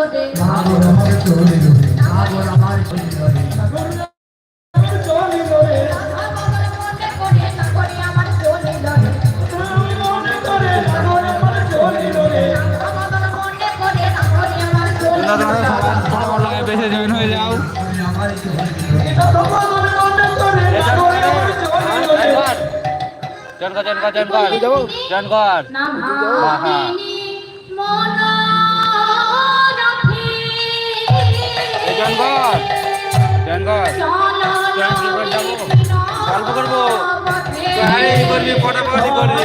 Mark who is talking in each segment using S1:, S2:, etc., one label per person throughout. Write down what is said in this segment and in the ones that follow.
S1: চলে সাগর আমার চলে জনগণ জনগণ জনগণ জনগণ জয়েন জঙ্গল। জঙ্গল যাব গল্প করব। আরে করবি ফটাফটি করবি।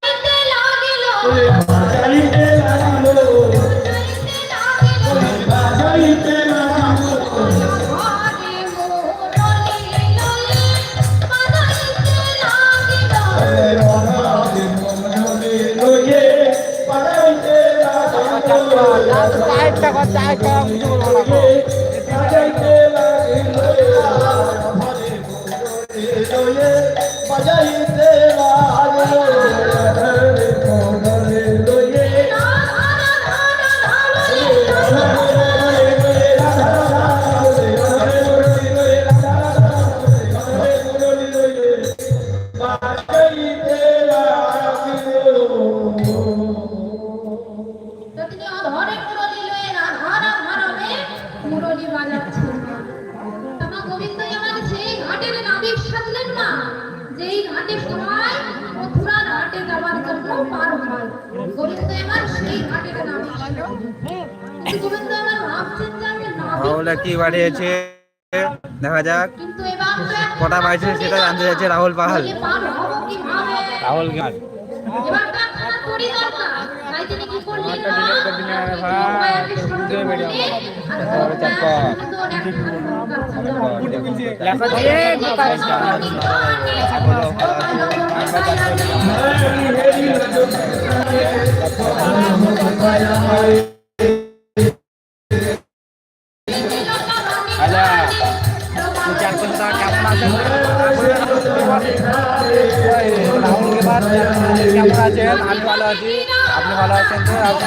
S2: চারটা কর চারটা কিছু বলব না
S3: তো সাজলেন না ঘাটে সময় মথুরার ঘাটে যাওয়ার জন্য পার হয়। গোবিন্দ আমার সেই গোবিন্দ আমার ভাবছেন যে আমি
S1: রাহুলটা কি বাড়িয়েছে দেখা যাক।
S3: এবার
S1: কটা পাইছে সেটা জানতে চাইছে রাহুল পাহাল রাহুল গান
S3: এবার
S1: ভাই,
S3: উপায়কে স্মরণ
S1: বুঝতে পেরে
S3: করলেন, আর
S1: তারপরে চাপ কর।
S3: সুন্দর একখানা নৌকা ছিল।
S1: লেখা দিয়ে আচ্ছা দু চার ঘন্টা কেমন আছেন রাহুল এবার কেমন আছেন আমি ভালো আছি আপনি ভালো আছেন তো আপনি